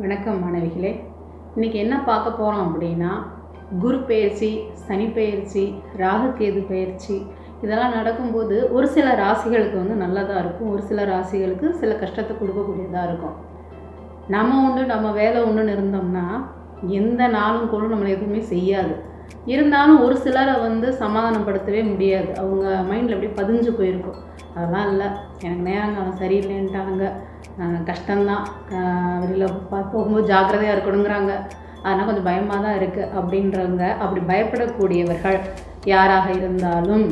வணக்கம் மாணவிகளே. இன்றைக்கி என்ன பார்க்க போகிறோம் அப்படின்னா குரு பயிற்சி சனி பயிற்சி ராகு கேது இதெல்லாம் நடக்கும்போது ஒரு சில ராசிகளுக்கு வந்து நல்லதாக இருக்கும் ஒரு சில ராசிகளுக்கு சில கஷ்டத்தை கொடுக்கக்கூடியதாக இருக்கும். நம்ம உண்டு நம்ம வேலை ஒன்றுன்னு இருந்தோம்னா எந்த நாளும் கூட நம்மளை எதுவுமே செய்யாது. இருந்தாலும் ஒரு சிலரை வந்து சமாதானப்படுத்தவே முடியாது. அவங்க மைண்டில் அப்படியே பதிஞ்சு போயிருக்கும். அதெல்லாம் இல்லை. எனக்கு நேரங்காலம் சரியில்லைன்ட்டாங்க கஷ்டம்தான். ஆஹ் வெளியில் போகும்போது ஜாக்கிரதையாக இருக்கணுங்கிறாங்க. அதனால் கொஞ்சம் பயமாக தான் இருக்குது அப்படின்றவங்க அப்படி பயப்படக்கூடியவர்கள் யாராக இருந்தாலும்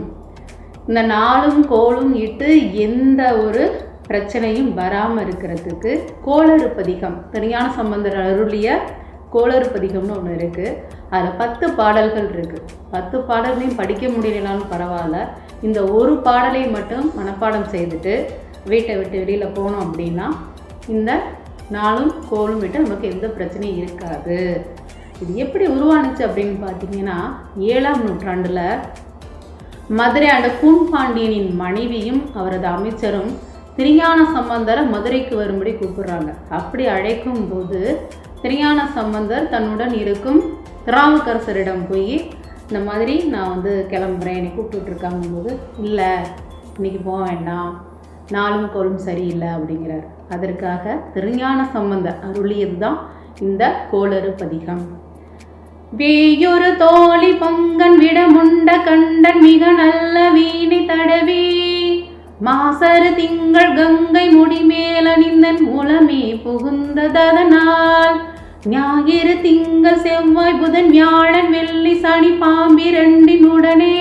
இந்த நாளும் கோலும் இட்டு எந்த ஒரு பிரச்சனையும் வராமல் இருக்கிறதுக்கு கோளறு பதிகம் தனியான சம்பந்தர் அருளிய கோளறு பதிகம்னு ஒன்று இருக்குது அதில் பத்து பாடல்கள் இருக்குது பத்து பாடல்களையும் படிக்க முடியலனாலும் பரவாயில்ல. இந்த ஒரு பாடலை மட்டும் மனப்பாடம் செய்துட்டு வீட்டை விட்டு வெளியில் போனோம் அப்படின்னா இந்த நாளும் கோலும் விட்டு நமக்கு எந்த பிரச்சனையும் இருக்காது. இது எப்படி உருவானுச்சு அப்படின்னு பார்த்தீங்கன்னா ஏழாம் நூற்றாண்டில் மதுரை ஆண்ட கூன்பாண்டியனின் மனைவியும் அவரது அமைச்சரும் திருஞான சம்பந்தரை மதுரைக்கு வரும்படி கூப்பிடுறாங்க. அப்படி அழைக்கும் போது திருஞான சம்பந்தர் தன்னுடன் இருக்கும் திருநாவுக்கரசரிடம் போய் இந்த மாதிரி நான் வந்து கிளம்புறேன் என்னை கூப்பிட்டுட்ருக்காங்க போது இல்லை இன்னைக்கு போக வேண்டாம். நாளும் கோலும் சரியில்லை அப்படிங்கிறார். அதற்காக திருஞான சம்பந்தர் அருளியது தான் இந்த கோளறு பதிகம். வேயொரு தோழி பங்கன் விடமுண்ட கண்டன் மிக நல்ல வீணை தடவி மாசரு திங்கள் கங்கை முடிமேல் அணிந்தன் மூலமே புகுந்ததனால் ஞாயிறு திங்கள் செவ்வாய் புதன் வியாழன் வெள்ளி சனி பாம்பிரண்டின் உடனே.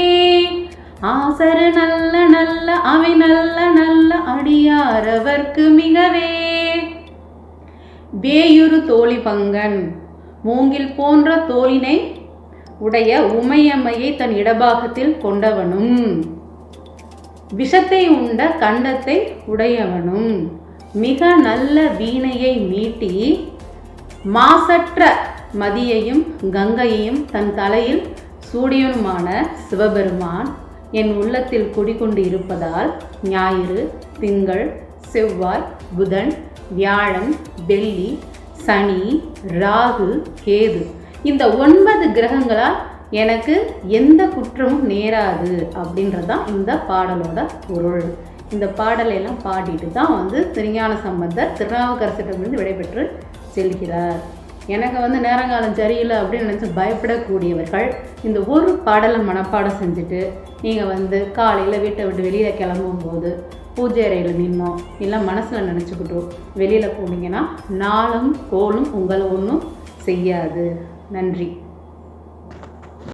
ஆசரு நல்ல நல்ல அவை நல்ல நல்ல அடியாரவர்க்கு மிகவே. வேயுறு தோழி பங்கன் மூங்கில் போன்ற தோலினை உடைய உமையம்மையை தன் இடபாகத்தில் கொண்டவனும். விஷத்தை உண்ட கண்டத்தை உடையவனும். மிக நல்ல வீணையை மீட்டி மாசற்ற மதியையும் கங்கையையும் தன் தலையில் சூடியனுமான சிவபெருமான் என் உள்ளத்தில் குடிகொண்டு இருப்பதால் ஞாயிறு திங்கள் செவ்வாய் புதன் வியாழன் வெள்ளி சனி ராகு கேது இந்த ஒன்பது கிரகங்களால் எனக்கு எந்த குற்றமும் நேராது அப்படின்றதான் இந்த பாடலோட பொருள். இந்த பாடலையெல்லாம் பாடிட்டு தான் வந்து திருஞான சம்பந்தர் திருநாவுக்கரசிடமிருந்து விடைபெற்று செல்கிறார். எனக்கு வந்து நேரங்காலம் சரியில்லை அப்படின்னு நினச்சி பயப்படக்கூடியவர்கள் இந்த ஒரு பாடலை மனப்பாடம் செஞ்சுட்டு நீங்கள் வந்து காலையில் வீட்டை விட்டு வெளியில் கிளம்பும்போது பூஜை அறையில் நின்னோம் இல்லை மனசில் நினச்சிக்கிட்டோம் வெளியில் போனீங்கன்னா நாளும் கோலும் உங்களை ஒன்றும் செய்யாது. நன்றி.